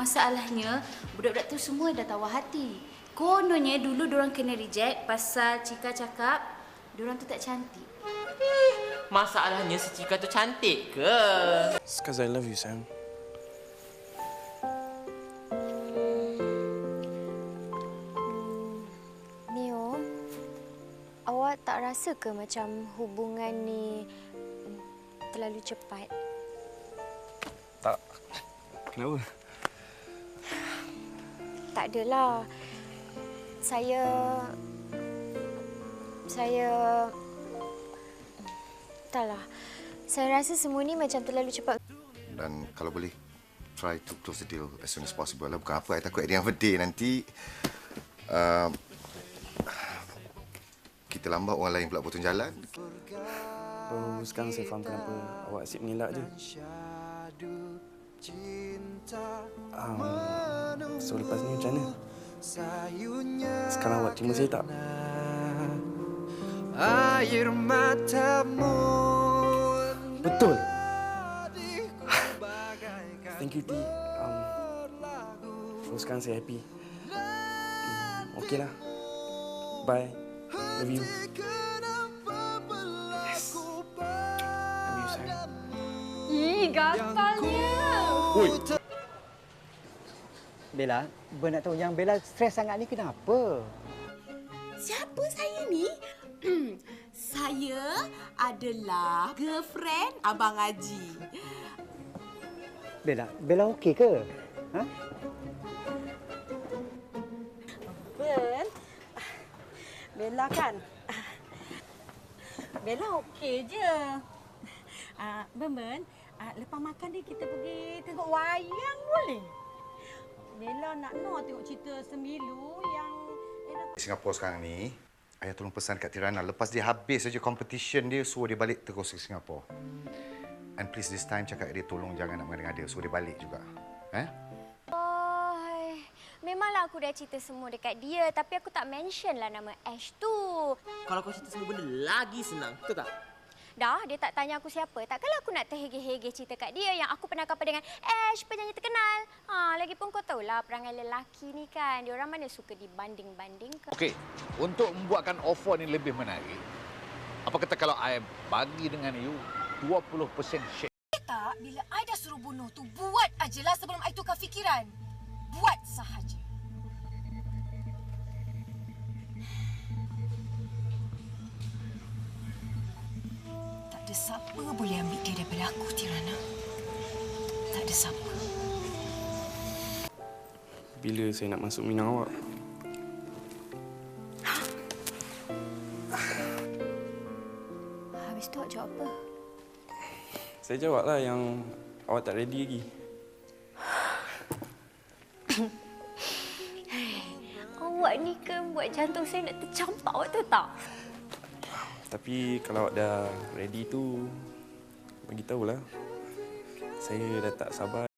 masalahnya budak-budak tu semua dah tawar hati. Kononnya dulu diorang kena reject pasal Cika cakap diorang tu tak cantik. Masalahnya si Cika tu cantik ke? It's because I love you, Sam. Mio, awak tak rasa ke macam hubungan ni terlalu cepat? Tak. Kenapa? Tak adalah. Saya... Saya... Entahlah. Saya rasa semua ni macam terlalu cepat. Dan kalau boleh, try to close the deal as soon as possible. Lah. Bukan apa, I takut at the end of the day nanti... Uh, kita lambat, orang lain pula potong jalan. Oh, sekarang saya faham kenapa awak asyik mengelak je. Um, so lepas ni macam mana? Sekarang awak terima saya tak? air matamu Betul. Thank you, T. Um, so sekarang saya happy. Hmm, okay lah. Bye. Love you. Yes. Love you, sayang. Ih, gatalnya. Oi, Bella, Ber nak tahu yang Bella stres sangat ni kenapa? Siapa saya ni? saya adalah girlfriend Abang Haji. Bella, Bella okey ke? Ha? Ben. Bella kan? Bella okey je. Ah, Ben Ben, ah, lepas makan ni kita pergi tengok wayang boleh? Bella nak nak tengok cerita Semilu yang Di Singapura sekarang ni, ayah tolong pesan kat Tirana. Lepas dia habis saja competition dia, suruh dia balik terus ke Singapura. And please this time cakap dia tolong jangan nak mengada-ngada. Suruh dia balik juga. Eh? Oh, memanglah aku dah cerita semua dekat dia. Tapi aku tak mention lah nama Ash tu. Kalau kau cerita semua benda lagi senang, betul tak? Dah, dia tak tanya aku siapa. Takkanlah aku nak terhege-hege cerita kat dia yang aku pernah couple dengan Ash, penyanyi terkenal. Ha, lagipun kau tahulah perangai lelaki ni kan. Dia orang mana suka dibanding-bandingkan. Okey, untuk membuatkan offer ni lebih menarik, apa kata kalau I bagi dengan you 20% share? Tak, bila I dah suruh bunuh tu, buat ajalah sebelum I tukar fikiran. Buat sahaja. Ada siapa boleh ambil dia daripada aku, Tirana. Tak ada siapa. bila saya nak masuk minang awak? Habis tu awak jawab apa? Saya jawablah yang awak tak ready lagi. Awak ni kan buat jantung saya nak tercampak awak tahu tak? Tapi kalau dah ready tu, bagi tahulah. Saya dah tak sabar